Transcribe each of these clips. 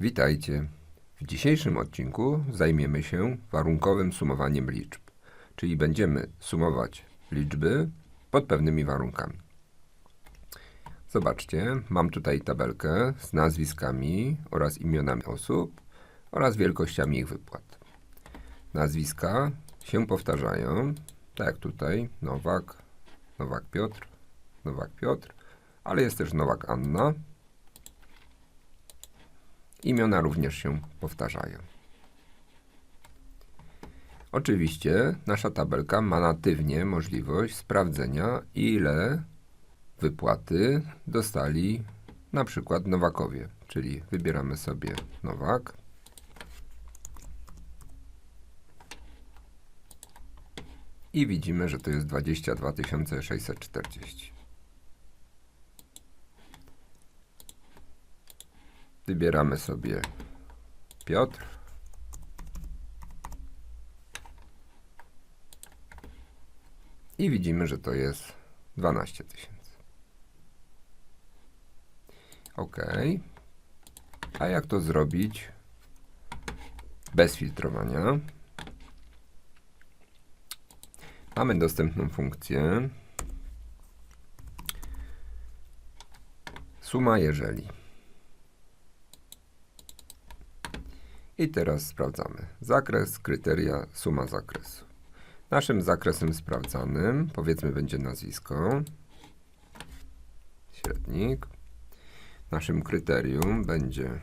Witajcie. W dzisiejszym odcinku zajmiemy się warunkowym sumowaniem liczb, czyli będziemy sumować liczby pod pewnymi warunkami. Zobaczcie, mam tutaj tabelkę z nazwiskami oraz imionami osób oraz wielkościami ich wypłat. Nazwiska się powtarzają, tak jak tutaj Nowak, Nowak Piotr, Nowak Piotr, ale jest też Nowak Anna. Imiona również się powtarzają. Oczywiście nasza tabelka ma natywnie możliwość sprawdzenia, ile wypłaty dostali na przykład Nowakowie. Czyli wybieramy sobie Nowak. I widzimy, że to jest 22 640. Wybieramy sobie Piotr. I widzimy, że to jest 12 tysięcy. OK. A jak to zrobić bez filtrowania? Mamy dostępną funkcję suma jeżeli. I teraz sprawdzamy. Zakres, kryteria, suma zakresu. Naszym zakresem sprawdzanym, powiedzmy, będzie nazwisko, średnik. Naszym kryterium będzie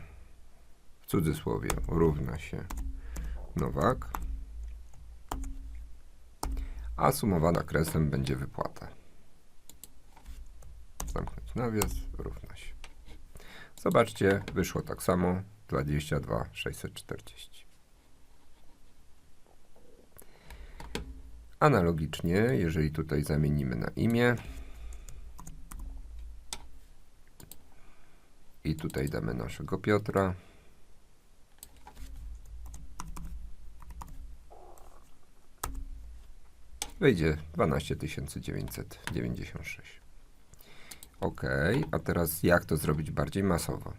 w cudzysłowie równa się Nowak, a sumowana kresem będzie wypłata. Zamknąć nawias, równa się. Zobaczcie, wyszło tak samo. 22 640. Analogicznie, jeżeli tutaj zamienimy na imię i tutaj damy naszego Piotra, wyjdzie 12 996. OK, a teraz jak to zrobić bardziej masowo?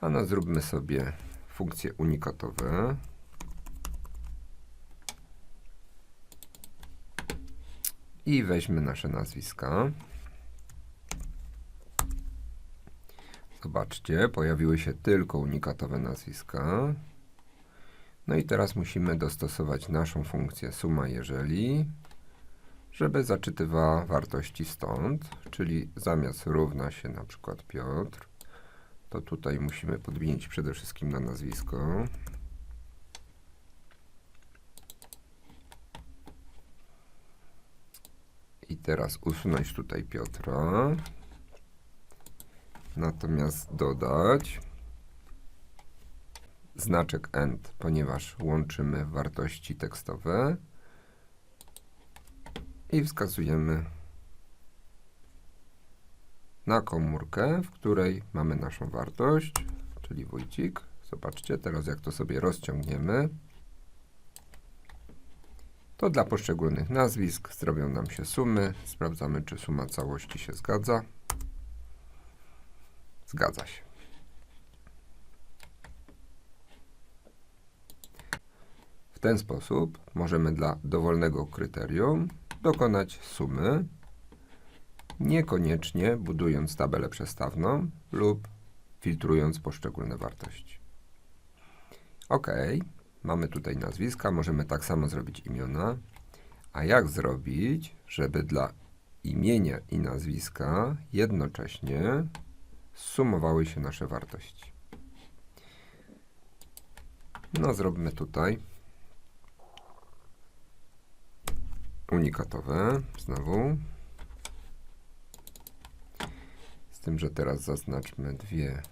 A no zróbmy sobie funkcje unikatowe. I weźmy nasze nazwiska. Zobaczcie, pojawiły się tylko unikatowe nazwiska. No i teraz musimy dostosować naszą funkcję suma jeżeli, żeby zaczytywała wartości stąd, czyli zamiast równa się na przykład Piotr, to tutaj musimy podmienić przede wszystkim na nazwisko. I teraz usunąć tutaj Piotra. Natomiast dodać znaczek AND, ponieważ łączymy wartości tekstowe i wskazujemy na komórkę, w której mamy naszą wartość, czyli Wójcik. Zobaczcie, teraz jak to sobie rozciągniemy, to dla poszczególnych nazwisk zrobią nam się sumy. Sprawdzamy, czy suma całości się zgadza. Zgadza się. W ten sposób możemy dla dowolnego kryterium dokonać sumy niekoniecznie budując tabelę przestawną lub filtrując poszczególne wartości. OK, mamy tutaj nazwiska, możemy tak samo zrobić imiona. A jak zrobić, żeby dla imienia i nazwiska jednocześnie sumowały się nasze wartości? No, zróbmy tutaj unikatowe znowu. Tym, że teraz zaznaczmy dwie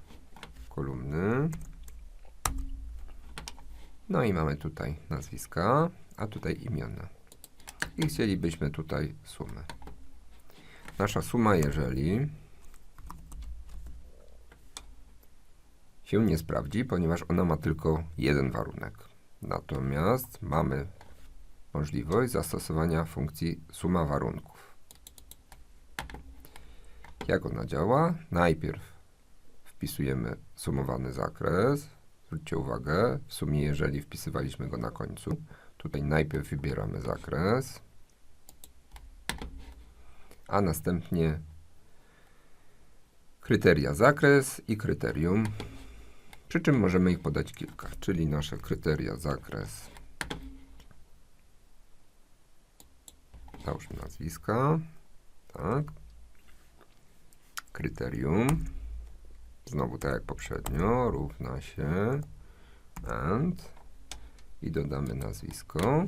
kolumny. No i mamy tutaj nazwiska, a tutaj imiona. I chcielibyśmy tutaj sumę. Nasza suma, jeżeli się nie sprawdzi, ponieważ ona ma tylko jeden warunek. Natomiast mamy możliwość zastosowania funkcji suma warunków. Jak ona działa? Najpierw wpisujemy sumowany zakres. Zwróćcie uwagę, w sumie jeżeli wpisywaliśmy go na końcu, tutaj najpierw wybieramy zakres, a następnie kryteria zakres i kryterium, przy czym możemy ich podać kilka, czyli nasze kryteria zakres, załóżmy nazwiska, tak, kryterium, znowu tak jak poprzednio, równa się and. I dodamy nazwisko,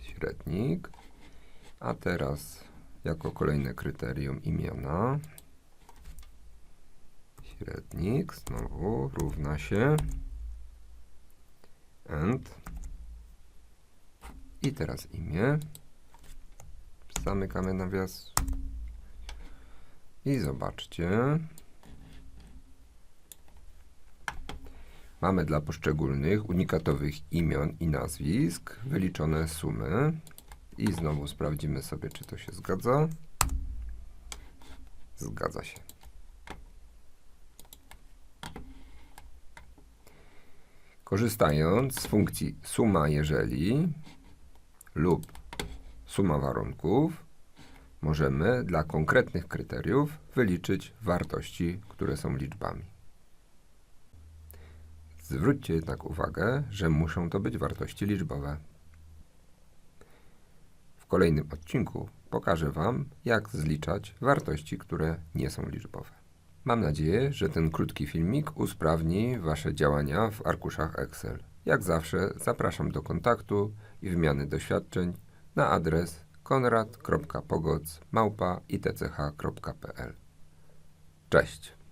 średnik, a teraz jako kolejne kryterium imiona, średnik, znowu równa się and. I teraz imię, zamykamy nawias i zobaczcie, Mamy dla poszczególnych unikatowych imion i nazwisk wyliczone sumy. I znowu sprawdzimy sobie, czy to się zgadza. Zgadza się. Korzystając z funkcji suma jeżeli lub suma warunków, możemy dla konkretnych kryteriów wyliczyć wartości, które są liczbami. Zwróćcie jednak uwagę, że muszą to być wartości liczbowe. W kolejnym odcinku pokażę Wam, jak zliczać wartości, które nie są liczbowe. Mam nadzieję, że ten krótki filmik usprawni Wasze działania w arkuszach Excel. Jak zawsze zapraszam do kontaktu i wymiany doświadczeń na adres konrad.pogoc.itch.pl Cześć!